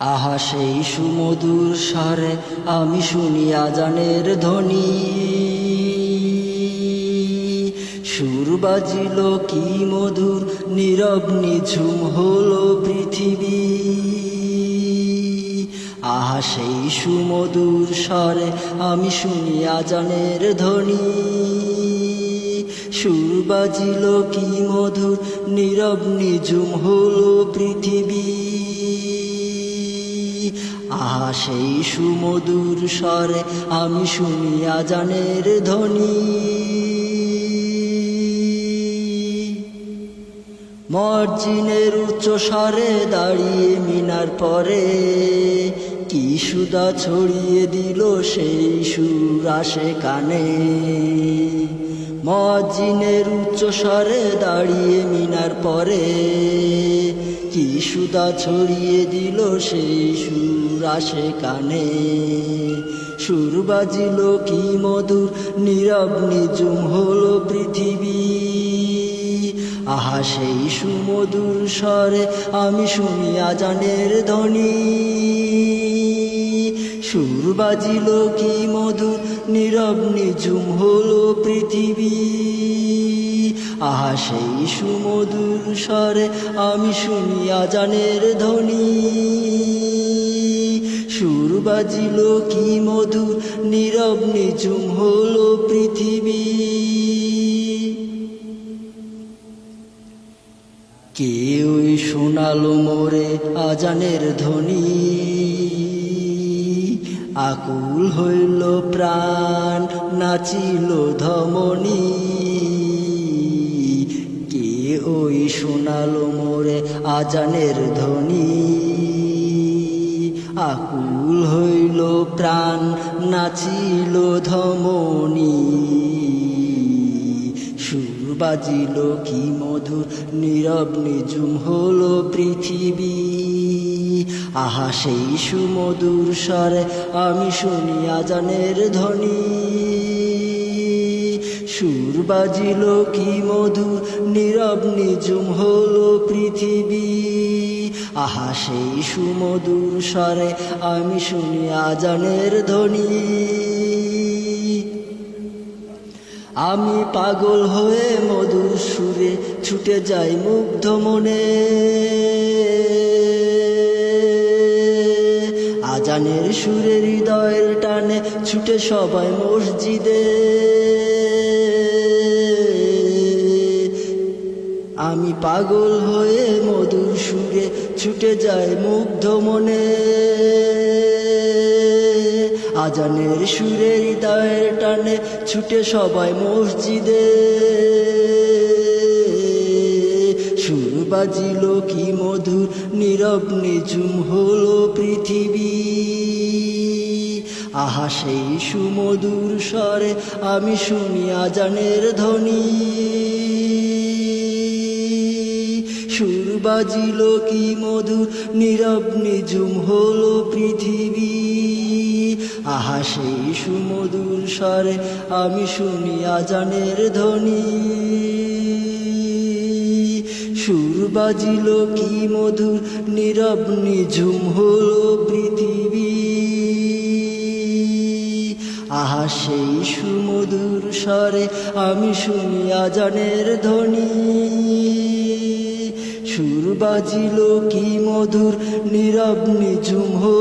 আহা সেই সুমধুর স্বরে আমি শুনি আজানের ধ্বনি। সুর বাজিল কি মধুর, নীরব নিঝুম হল পৃথিবী। আহা সেই সুমধুর স্বরে আমি শুনি আজানের ধ্বনি। সুর বাজিল কি মধুর, নীরব নিঝুম হল পৃথিবী। সেই সুমধুর স্বরে আমি শুনি আজানের ধ্বনি। মর্জিনের উচ্চ স্বরে দাঁড়িয়ে মিনার পরে কি সুদা ছড়িয়ে দিল সেই সুর আসে কানে। মজিনের উচ্চ স্বরে দাঁড়িয়ে মিনার পরে কি সুদা ছড়িয়ে দিল সেই সুর আসে কানে? সুর বাজিল কি মধুর, নীরব নিজুম হলো পৃথিবী। আহা, সেই সুমধুর স্বরে আমি শুনি আজানের ধ্বনি। সুর বাজিল কি মধুর, নীরব নিঝুম হল পৃথিবী। আহা সেই সুমধুর স্বরে আমি শুনি আজানের ধ্বনি। সুর বাজিল কি মধুর, নীরব নিঝুম হলো পৃথিবী। কেউই শোনালো মোরে আজানের ধ্বনি। আকুল হইল প্রাণ, নাচিল ধমনি। কে ওই শোনালো মোরে আজানের ধ্বনি। আকুল হইল প্রাণ, নাচিল ধমনি। সুর বাজিল কি মধুর, নীরব নিজুম হল পৃথিবী। আহা, সেই সুমধুর স্বরে আমি শুনি আজানের ধ্বনি। সুর বাজিল কি মধুর নীরব নিজুম হলো পৃথিবী। আহা, সেই সুমধুর স্বরে আমি শুনি আজানের ধ্বনি। আমি পাগল হয়ে মধুর সুরে ছুটে যাই মুগ্ধ মনে। আজানের সুরে হৃদয়ের টানে ছুটে সবাই মসজিদে। পাগল হয়ে মধুর সুরে ছুটে যায় মুগ্ধ মনে। আজানের সুরে হৃদয়ের টানে ছুটে সবাই মসজিদে। সুর বাজিল কি মধুর, নীরব নিঝুম হলো পৃথিবী। আহা, সেই সুমধুর স্বরে আমি শুনি আজানের ধ্বনি। সুর বাজিল কি মধুর নীরব নিঝুম হলো পৃথিবী। আহা, সেই সুমধুর স্বরে আমি শুনি আজানের ধ্বনি। সুর বাজিল কি মধুর নীরব নিঝুম হলো পৃথিবী। আহা, সেই সুমধুর স্বরে আমি শুনি আজানের ধ্বনি। সুর বাজিল কি মধুর নীরব নিঝুম পৃথিবী